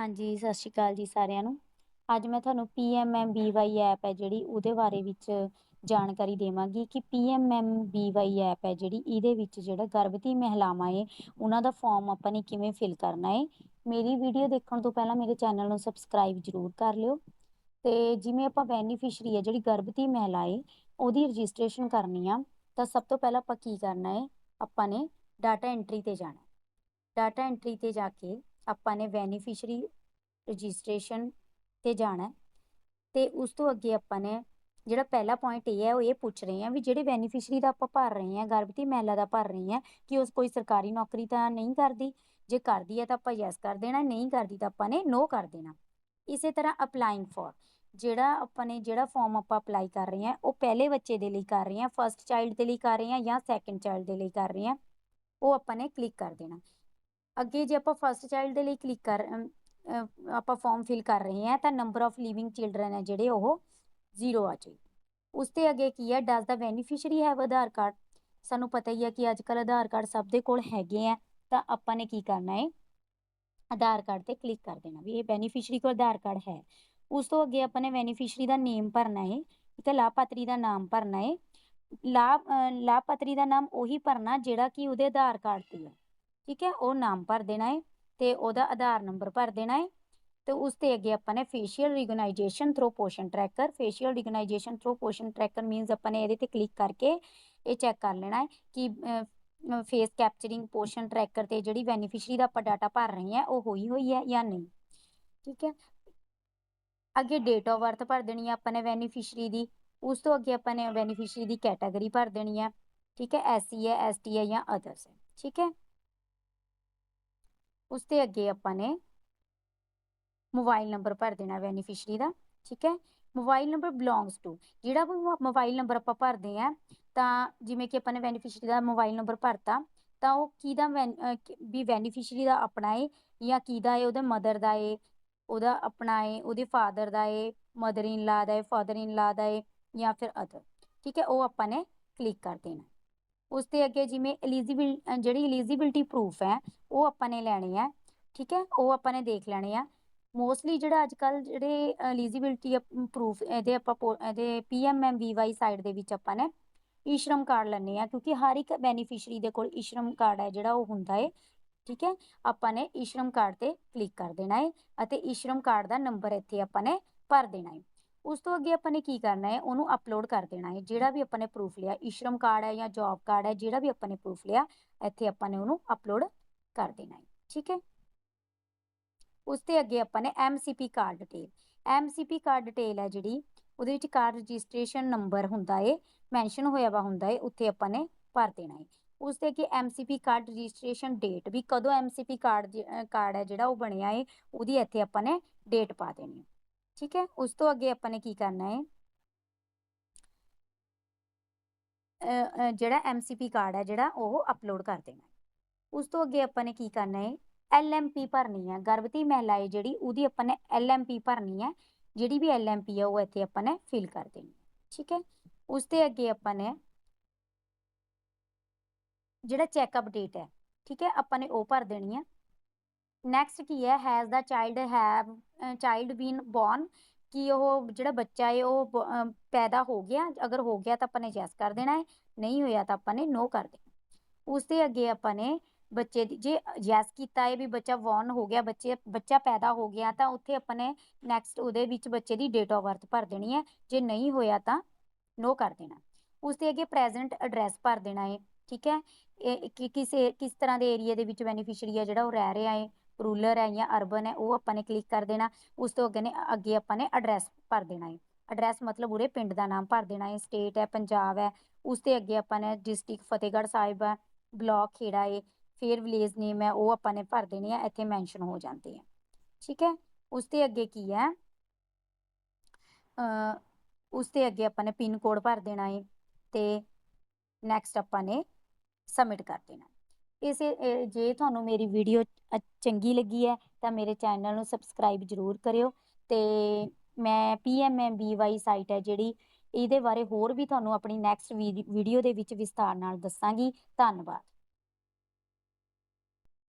ਹਾਂਜੀ, ਸਤਿ ਸ਼੍ਰੀ ਅਕਾਲ ਜੀ ਸਾਰਿਆਂ ਨੂੰ। ਅੱਜ ਮੈਂ ਤੁਹਾਨੂੰ P M M B Y app ਹੈ ਜਿਹੜੀ, ਉਹਦੇ ਬਾਰੇ ਵਿੱਚ ਜਾਣਕਾਰੀ ਦੇਵਾਂਗੀ ਕਿ P M M B Y app ਹੈ ਜਿਹੜੀ, ਇਹਦੇ ਵਿੱਚ ਜਿਹੜਾ ਗਰਭਵਤੀ ਮਹਿਲਾਵਾਂ ਏ ਉਹਨਾਂ ਦਾ ਫੋਰਮ ਆਪਾਂ ਨੇ ਕਿਵੇਂ ਫਿਲ ਕਰਨਾ ਏ ਮੇਰੀ ਵੀਡੀਓ ਦੇਖਣ ਤੋਂ ਪਹਿਲਾਂ ਮੇਰੇ ਚੈਨਲ ਨੂੰ ਸਬਸਕ੍ਰਾਈਬ ਜ਼ਰੂਰ ਕਰ ਲਿਓ। ਤੇ ਜਿਵੇਂ ਆਪਾਂ ਬੈਨੀਫਿਸ਼ਰੀ ਹੈ, ਜਿਹੜੀ ਗਰਭਵਤੀ ਮਹਿਲਾ ਏ ਉਹਦੀ ਰਜਿਸਟ੍ਰੇਸ਼ਨ ਕਰਨੀ ਆ, ਤਾਂ ਸਭ ਤੋਂ ਪਹਿਲਾਂ ਆਪਾਂ ਕੀ ਕਰਨਾ ਏ ਆਪਾਂ ਨੇ ਡਾਟਾ ਐਂਟਰੀ ਤੇ ਜਾਣਾ ਡਾਟਾ ਐਂਟਰੀ ਤੇ ਜਾ ਕੇ ਆਪਾਂ ਨੇ ਬੈਨੀਫੀਸ਼ਰੀ ਰਜਿਸਟ੍ਰੇਸ਼ਨ ਤੇ ਜਾਣਾ ਤੇ ਉਸ ਤੋਂ ਅੱਗੇ ਆਪਾਂ ਨੇ ਜਿਹੜਾ ਪਹਿਲਾ ਪੁਆਇੰਟ ਇਹ ਹੈ, ਉਹ ਇਹ ਪੁੱਛ ਰਹੇ ਆ ਵੀ ਜਿਹੜੇ ਬੈਨੀਫੀਸ਼ਰੀ ਦਾ ਆਪਾਂ ਭਰ ਰਹੇ ਆ ਗਰਭਵਤੀ ਮਹਿਲਾ ਦਾ ਭਰ ਰਹੇ ਆ ਕਿ ਉਸ ਕੋਈ ਸਰਕਾਰੀ ਨੌਕਰੀ ਤਾਂ ਨਹੀਂ ਕਰਦੀ? ਜੇ ਕਰਦੀ ਹੈ ਤਾਂ ਆਪਾਂ ਯੈਸ ਕਰ ਦੇਣਾ, ਨਹੀਂ ਕਰਦੀ ਤਾਂ ਆਪਾਂ ਨੇ ਨੋ ਕਰ ਦੇਣਾ। ਇਸੇ ਤਰ੍ਹਾਂ ਅਪਲਾਈਂਗ ਫॉर ਜਿਹੜਾ ਆਪਾਂ ਨੇ ਜਿਹੜਾ ਫਾਰਮ ਆਪਾਂ ਅਪਲਾਈ ਕਰ ਰਹੇ ਆ ਉਹ ਪਹਿਲੇ ਬੱਚੇ ਦੇ ਲਈ ਕਰ ਰਹੇ ਆ ਫਰਸਟ ਚਾਈਲਡ ਦੇ ਲਈ ਕਰ ਰਹੇ ਆ ਜਾਂ ਸੈਕੰਡ ਚਾਈਲਡ ਦੇ ਲਈ ਕਰ ਰਹੇ ਆ ਉਹ ਆਪਾਂ ਨੇ ਕਲਿੱਕ ਕਰ ਦੇਣਾ। ਅੱਗੇ ਜੇ ਆਪਾਂ ਫਸਟ ਚਾਈਲਡ ਦੇ ਲਈ ਕਲਿੱਕ ਕਰ ਆਪਾਂ ਫੋਰਮ ਫਿਲ ਕਰ ਰਹੇ ਹਾਂ, ਤਾਂ ਨੰਬਰ ਆਫ ਲਿਵਿੰਗ ਚਿਲਡਰਨ ਹੈ ਜਿਹੜੇ ਉਹ ਜ਼ੀਰੋ ਆ ਜਾਏ। ਉਸ ਤੇ ਅੱਗੇ ਕੀ ਹੈ? Does the beneficiary have Aadhaar card? ਸਾਨੂੰ ਪਤਾ ਹੀ ਹੈ ਕਿ ਅੱਜ ਕੱਲ੍ਹ ਆਧਾਰ ਕਾਰਡ ਸਭ ਦੇ ਕੋਲ ਹੈਗੇ ਆ, ਤਾਂ ਆਪਾਂ ਨੇ ਕੀ ਕਰਨਾ ਹੈ? ਆਧਾਰ ਕਾਰਡ ਤੇ ਕਲਿੱਕ ਕਰ ਦੇਣਾ ਵੀ ਇਹ ਬੈਨੀਫੀਸ਼ੀਅਰੀ ਕੋਲ ਆਧਾਰ ਕਾਰਡ ਹੈ। ਉਸ ਤੋਂ ਅੱਗੇ ਆਪਾਂ ਨੇ ਬੈਨੀਫੀਸ਼ੀਅਰੀ ਦਾ ਨੇਮ ਭਰਨਾ ਹੈ ਠੀਕ ਹੈ ਲਾਭਪਾਤਰੀ ਦਾ ਨਾਮ ਭਰਨਾ ਹੈ। ਲਾਭ ਲਾਭਪਾਤਰੀ ਦਾ ਨਾਮ ਉਹੀ ਭਰਨਾ ਜਿਹੜਾ ਕਿ ਉਹਦੇ ਆਧਾਰ ਕਾਰਡ ਤੇ ਹੈ। ਠੀਕ ਹੈ, ਉਹ ਨਾਮ ਭਰ ਦੇਣਾ ਹੈ ਤੇ ਉਹਦਾ ਆਧਾਰ ਨੰਬਰ ਭਰ ਦੇਣਾ ਹੈ ਤੇ ਉਸ ਤੇ ਅੱਗੇ ਆਪਾਂ ਨੇ facial recognition through Poshan tracker facial recognition through Poshan tracker means ਆਪਾਂ ਨੇ ਇਹਦੇ ਤੇ ਕਲਿੱਕ ਕਰਕੇ ਇਹ ਚੈੱਕ ਕਰ ਲੈਣਾ ਹੈ ਕਿ ਫੇਸ ਕੈਪਚਰਿੰਗ ਪੋਸ਼ਨ ਟਰੈਕਰ ਤੇ ਜਿਹੜੀ ਬੈਨੀਫੀਸ਼ਰੀ ਦਾ ਆਪਾਂ ਡਾਟਾ ਭਰ ਰਹੇ ਹਾਂ, ਉਹ ਹੋਈ ਹੋਈ ਹੈ ਜਾਂ ਨਹੀਂ। ਠੀਕ ਹੈ, ਅੱਗੇ ਡੇਟ ਆਫ ਬਰਥ ਭਰ ਦੇਣੀ ਹੈ ਆਪਾਂ ਨੇ ਬੈਨੀਫੀਸ਼ਰੀ ਦੀ, ਉਸ ਤੋਂ ਅੱਗੇ ਆਪਾਂ ਨੇ ਬੈਨੀਫੀਸ਼ਰੀ ਦੀ ਕੈਟਾਗਰੀ ਭਰ ਦੇਣੀ ਹੈ। ਠੀਕ ਹੈ ਐਸਸੀ ਹੈ ਐਸਟੀ ਹੈ ਜਾਂ ਅਦਰਸ ਹੈ। ਠੀਕ ਹੈ ਉਸ ਦੇ ਅੱਗੇ ਆਪਾਂ ਨੇ ਮੋਬਾਈਲ ਨੰਬਰ ਭਰ ਦੇਣਾ ਬੈਨੀਫੀਸ਼ਰੀ ਦਾ, ਠੀਕ ਹੈ? ਮੋਬਾਈਲ ਨੰਬਰ ਬਿਲੋਂਗਸ ਟੂ ਜਿਹੜਾ ਵੀ ਮੋਬਾਈਲ ਨੰਬਰ ਆਪਾਂ ਭਰਦੇ ਆ ਤਾਂ ਜਿਵੇਂ ਕਿ ਆਪਾਂ ਨੇ ਬੈਨੀਫੀਸ਼ਰੀ ਦਾ ਮੋਬਾਈਲ ਨੰਬਰ ਭਰਤਾ, ਤਾਂ ਉਹ ਕਿਹਦਾ ਵੀ ਬੈਨੀਫੀਸ਼ਰੀ ਦਾ ਆਪਣਾ ਏ ਜਾਂ ਕਿਹਦਾ ਏ? ਉਹਦੇ ਮਦਰ ਦਾ ਏ, ਉਹਦਾ ਆਪਣਾ ਏ, ਉਹਦੇ father the A mother in ਲਾ ਦਾ ਏ ਫਾਦਰ ਇਨ ਲਾ ਦਾ ਏ ਜਾਂ ਫਿਰ ਅਦਰ ਠੀਕ ਹੈ? ਉਹ ਆਪਾਂ ਨੇ ਕਲਿੱਕ ਕਰ ਦੇਣਾ। ਉਸ ਤੇ ਅੱਗੇ ਜਿਵੇਂ ਐਲੀਜੀਬਲ ਜਿਹੜੀ ਐਲੀਜੀਬਿਲਟੀ ਪ੍ਰੂਫ ਹੈ, ਉਹ ਆਪਾਂ ਨੇ ਲੈਣੀ ਹੈ, ਠੀਕ ਹੈ? ਉਹ ਆਪਾਂ ਨੇ ਦੇਖ ਲੈਣੇ ਆ। ਮੋਸਟਲੀ ਜਿਹੜਾ ਅੱਜ ਕੱਲ ਜਿਹੜੇ ਐਲੀਜੀਬਿਲਟੀ ਪ੍ਰੂਫ ਇਹਦੇ ਆਪਾਂ ਇਹਦੇ ਪੀਐਮਐਮਵੀਵਾਈ ਸਾਈਡ ਦੇ ਵਿੱਚ ਆਪਾਂ ਨੇ ਈਸ਼ਰਮ ਕਾਰਡ ਲੈਣੇ ਆ ਕਿਉਂਕਿ ਹਰ ਇੱਕ ਬੈਨੀਫੀਸ਼ਰੀ ਦੇ ਕੋਲ ਈਸ਼ਰਮ ਕਾਰਡ ਹੈ ਜਿਹੜਾ ਉਹ ਹੁੰਦਾ ਹੈ ਠੀਕ ਹੈ? ਆਪਾਂ ਨੇ ਈਸ਼ਰਮ ਕਾਰਡ ਤੇ ਕਲਿੱਕ ਕਰ ਦੇਣਾ ਹੈ ਅਤੇ ਈਸ਼ਰਮ ਕਾਰਡ ਦਾ ਨੰਬਰ ਇੱਥੇ ਆਪਾਂ ਨੇ ਭਰ ਦੇਣਾ ਹੈ ਉਸ ਤੋਂ ਅੱਗੇ ਆਪਾਂ ਨੇ ਕੀ ਕਰਨਾ ਹੈ? ਉਹਨੂੰ ਅਪਲੋਡ ਕਰ ਦੇਣਾ ਹੈ। ਜਿਹੜਾ ਵੀ ਆਪਾਂ ਨੇ ਪ੍ਰੂਫ ਲਿਆ ਈਸ਼ਰਮ ਕਾਰਡ ਹੈ ਜਾਂ ਜੌਬ ਕਾਰਡ ਹੈ, ਜਿਹੜਾ ਵੀ ਆਪਾਂ ਨੇ ਪ੍ਰੂਫ ਲਿਆ, ਇੱਥੇ ਆਪਾਂ ਨੇ ਉਹਨੂੰ ਅਪਲੋਡ ਕਰ ਦੇਣਾ ਹੈ। ਠੀਕ ਹੈ? ਉਸ ਤੇ ਅੱਗੇ ਆਪਾਂ ਨੇ MCP card detail MCP card detail ਹੈ ਜਿਹੜੀ, ਉਹਦੇ ਵਿੱਚ ਕਾਰਡ ਰਜਿਸਟ੍ਰੇਸ਼ਨ ਨੰਬਰ ਹੁੰਦਾ ਏ ਮੈਂਸ਼ਨ ਹੋਇਆ ਵਾ ਹੁੰਦਾ ਏ, ਉੱਥੇ ਆਪਾਂ ਨੇ ਭਰ ਦੇਣਾ ਹੈ। ਉਸ ਤੇ ਅੱਗੇ ਐਮਸੀਪੀ ਕਾਰਡ ਰਜਿਸਟ੍ਰੇਸ਼ਨ ਡੇਟ ਵੀ ਕਦੋਂ ਐਮਸੀਪੀ ਕਾਰਡ ਕਾਰਡ ਹੈ ਜਿਹੜਾ ਉਹ ਬਣਿਆ ਏ, ਉਹਦੀ ਇੱਥੇ ਆਪਾਂ ਨੇ ਡੇਟ ਪਾ ਦੇਣੀ ਠੀਕ ਹੈ ਉਸ ਤੋਂ ਅੱਗੇ ਆਪਾਂ ਨੇ ਕੀ ਕਰਨਾ ਹੈ ਜਿਹੜਾ ਐਮਸੀਪੀ ਕਾਰਡ ਹੈ ਜਿਹੜਾ ਉਹ ਅਪਲੋਡ ਕਰ ਦੇਣਾ ਉਸ ਤੋਂ ਅੱਗੇ ਆਪਾਂ ਨੇ ਕੀ ਕਰਨਾ ਹੈ ਐਲਐਮਪੀ ਭਰਨੀ ਹੈ ਗਰਭਵਤੀ ਮਹਿਲਾ ਹੈ ਜਿਹੜੀ ਉਹਦੀ ਆਪਾਂ ਨੇ ਐਲਐਮਪੀ ਭਰਨੀ ਹੈ ਜਿਹੜੀ ਵੀ ਐਲਐਮਪੀ ਹੈ ਉਹ ਇੱਥੇ ਆਪਾਂ ਨੇ ਫਿਲ ਕਰ ਦੇਣੀ ਠੀਕ ਹੈ ਉਸ ਤੇ ਅੱਗੇ ਆਪਾਂ ਨੇ ਜਿਹੜਾ ਚੈੱਕਅਪ ਡੇਟ ਹੈ ਠੀਕ ਹੈ ਆਪਾਂ ਨੇ ਉਹ ਭਰ ਦੇਣੀ ਹੈ ਨੈਕਸਟ ਕੀ ਹੈ? Has the child have child been born ਕਿ ਉਹ ਜਿਹੜਾ ਬੱਚਾ ਹੈ, ਉਹ ਪੈਦਾ ਹੋ ਗਿਆ? ਅਗਰ ਹੋ ਗਿਆ ਤਾਂ ਆਪਾਂ ਨੇ ਯੈਸ ਕਰ ਦੇਣਾ ਹੈ, ਨਹੀਂ ਹੋਇਆ ਤਾਂ ਆਪਾਂ ਨੇ ਨੋ ਕਰ ਦੇਣਾ ਉਸ ਦੇ ਅੱਗੇ ਆਪਾਂ ਨੇ ਬੱਚੇ ਦੀ, ਜੇ ਯੈਸ ਕੀਤਾ ਹੈ ਵੀ ਬੱਚਾ ਬੋਰਨ ਹੋ ਗਿਆ, ਬੱਚੇ, ਬੱਚਾ ਪੈਦਾ ਹੋ ਗਿਆ, ਤਾਂ ਉੱਥੇ ਆਪਾਂ ਨੇ ਨੈਕਸਟ ਉਹਦੇ ਵਿੱਚ ਬੱਚੇ ਦੀ ਡੇਟ ਆਫ ਬਰਥ ਭਰ ਦੇਣੀ ਹੈ। ਜੇ ਨਹੀਂ ਹੋਇਆ ਤਾਂ ਨੋ ਕਰ ਦੇਣਾ ਉਸ ਦੇ ਅੱਗੇ ਪ੍ਰੈਜ਼ੈਂਟ ਐਡਰੈਸ ਭਰ ਦੇਣਾ ਹੈ, ਠੀਕ ਹੈ? ਇਹ ਕਿਸੇ, ਕਿਸ ਤਰ੍ਹਾਂ ਦੇ ਏਰੀਆ ਦੇ ਵਿੱਚ ਬੈਨੀਫੀਸ਼ੀਅਰੀ ਹੈ ਜਿਹੜਾ ਉਹ ਰਹਿ ਰਿਹਾ ਹੈ? ਰੂਰਲ ਹੈ ਜਾਂ ਅਰਬਨ ਹੈ, ਉਹ ਆਪਾਂ ਨੇ ਕਲਿੱਕ ਕਰ ਦੇਣਾ, ਉਸ ਤੋਂ ਅੱਗੇ ਨੇ, ਅੱਗੇ ਆਪਾਂ ਨੇ ਐਡਰੈਸ ਭਰ ਦੇਣਾ ਹੈ। ਐਡਰੈਸ ਮਤਲਬ ਉਰੇ ਪਿੰਡ ਦਾ ਨਾਮ ਭਰ ਦੇਣਾ ਹੈ ਸਟੇਟ ਹੈ, ਪੰਜਾਬ ਹੈ, ਉਸ ਤੇ ਅੱਗੇ ਆਪਾਂ ਨੇ ਡਿਸਟ੍ਰਿਕਟ ਫਤਿਹਗੜ੍ਹ ਸਾਹਿਬ ਹੈ ਬਲਾਕ ਖੇੜਾ ਹੈ, ਫਿਰ ਵਿਲੇਜ ਨੇਮ ਹੈ, ਉਹ ਆਪਾਂ ਨੇ ਭਰ ਦੇਣੇ ਆ ਇੱਥੇ ਮੈਂਸ਼ਨ ਹੋ ਜਾਂਦੇ ਆ ਠੀਕ ਹੈ, ਉਸ ਤੇ ਅੱਗੇ ਕੀ ਹੈ? ਉਸ ਤੇ ਅੱਗੇ ਆਪਾਂ ਨੇ ਪਿੰਨ ਕੋਡ ਭਰ ਦੇਣਾ ਹੈ ਤੇ ਨੈਕਸਟ ਆਪਾਂ ਨੇ ਸਬਮਿਟ ਕਰ ਦੇਣਾ ਇਸੇ ਜੇ ਤੁਹਾਨੂੰ ਮੇਰੀ ਵੀਡੀਓ ਚੰਗੀ ਲੱਗੀ ਹੈ, ਤਾਂ ਮੇਰੇ ਚੈਨਲ ਨੂੰ ਸਬਸਕ੍ਰਾਈਬ ਜ਼ਰੂਰ ਕਰਿਓ ਤੇ ਮੈਂ ਪੀਐਮਐਮਬੀਵਾਈ ਸਾਈਟ ਹੈ ਜਿਹੜੀ, ਇਹਦੇ ਬਾਰੇ ਹੋਰ ਵੀ ਤੁਹਾਨੂੰ ਆਪਣੀ ਨੈਕਸਟ ਵੀਡੀਓ ਦੇ ਵਿੱਚ ਵਿਸਥਾਰ ਨਾਲ ਦੱਸਾਂਗੀ। ਧੰਨਵਾਦ।